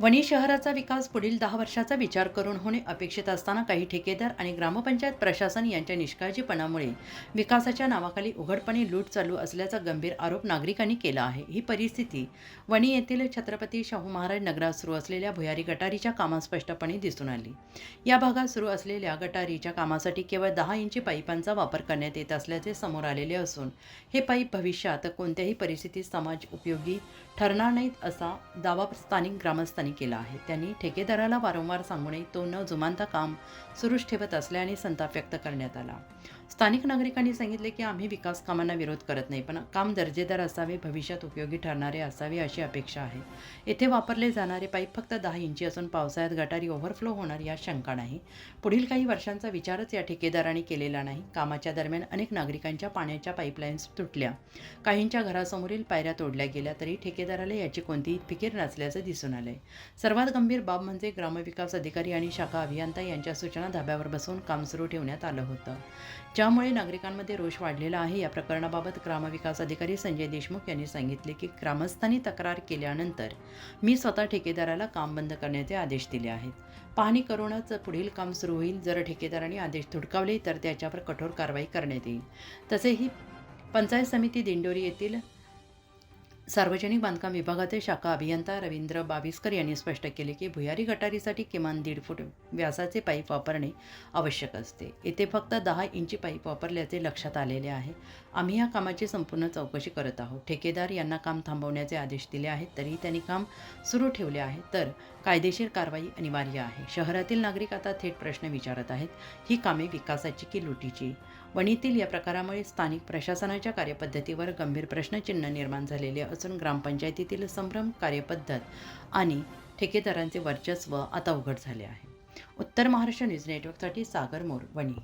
वणी शहराचा विकास पुढील दहा वर्षाचा विचार करून होणे अपेक्षित असताना काही ठेकेदार आणि ग्रामपंचायत प्रशासन यांच्या निष्काळजीपणामुळे विकासाच्या नावाखाली उघडपणे लूट चालू असल्याचा गंभीर आरोप नागरिकांनी केला आहे. ही परिस्थिती वणी येथील छत्रपती शाहू महाराज नगरात सुरू असलेल्या भुयारी गटारीच्या कामात स्पष्टपणे दिसून आली. या भागात सुरू असलेल्या गटारीच्या कामासाठी केवळ दहा इंची पाईपांचा वापर करण्यात येत असल्याचे समोर आलेले असून हे पाईप भविष्यात कोणत्याही परिस्थितीत समाज उपयोगी ठरणार नाहीत असा दावा स्थानिक ग्रामस्थांनी केला आहे. त्यांनी ठेकेदाराला वारंवार सांगूनही तो न जुमानता काम सुरूच ठेवत असल्याने संताप व्यक्त करण्यात आला. स्थानिक नागरिकांनी सांगितले की आम्ही विकास कामांना विरोध करत नाही पण काम दर्जेदार असावे भविष्यात उपयोगी ठरणारे असावे अशी अपेक्षा आहे. येथे वापरले जाणारे पाईप फक्त दहा इंची असून पावसाळ्यात गटारी ओव्हरफ्लो होणार या शंका नाही. पुढील काही वर्षांचा विचारच या ठेकेदारांनी केलेला नाही. कामाच्या दरम्यान अनेक नागरिकांच्या पाण्याच्या पाईपलाईन्स तुटल्या. काहींच्या घरासमोरील पायऱ्या तोडल्या गेल्या तरी ठेकेदाराला याची कोणतीही फिकीर नसल्याचं दिसून आलंय. सर्वात गंभीर बाब म्हणजे ग्रामविकास अधिकारी आणि शाखा अभियंता यांच्या सूचना धाब्यावर बसवून काम सुरू ठेवण्यात आलं होतं. ज्यामुळे नागरिकांमध्ये रोष वाढलेला आहे या प्रकरणाबाबत ग्रामविकास अधिकारी संजय देशमुख यांनी सांगितले की ग्रामस्थांनी तक्रार केल्यानंतर मी स्वतः ठेकेदाराला काम बंद करण्याचे आदेश दिले आहेत. पाहणी करूनच पुढील काम सुरू होईल. जर ठेकेदारांनी आदेश धुडकावले तर त्याच्यावर कठोर कारवाई करण्यात येईल. तसेही पंचायत समिती दिंडोरी येथील सार्वजनिक बांधकाम विभागाचे शाखा अभियंता रवींद्र बाविस्कर यांनी स्पष्ट केले की भुयारी गटारीसाठी किमान दीड फूट व्यासाचे पाईप वापरणे आवश्यक असते. येथे फक्त दहा इंची पाईप वापरल्याचे लक्षात आलेले आहे. आम्ही या कामाची संपूर्ण चौकशी करत आहोत. ठेकेदार यांना काम थांबवण्याचे आदेश दिले आहेत तरीही त्यांनी काम सुरू ठेवले आहे. तर कायदेशीर कारवाई अनिवार्य आहे. शहरातील नागरिक आता थेट प्रश्न विचारत आहेत. ही कामे विकासाची की लुटीची? वणीतील या प्रकारामुळे स्थानिक प्रशासनाच्या कार्यपद्धतीवर गंभीर प्रश्नचिन्ह निर्माण झालेले असून ग्रामपंचायतीतील संभ्रम कार्यपद्धत आणि ठेकेदारांचे वर्चस्व आता उघड झाले आहे. उत्तर महाराष्ट्र न्यूज नेटवर्कसाठी सागर मोरवणी.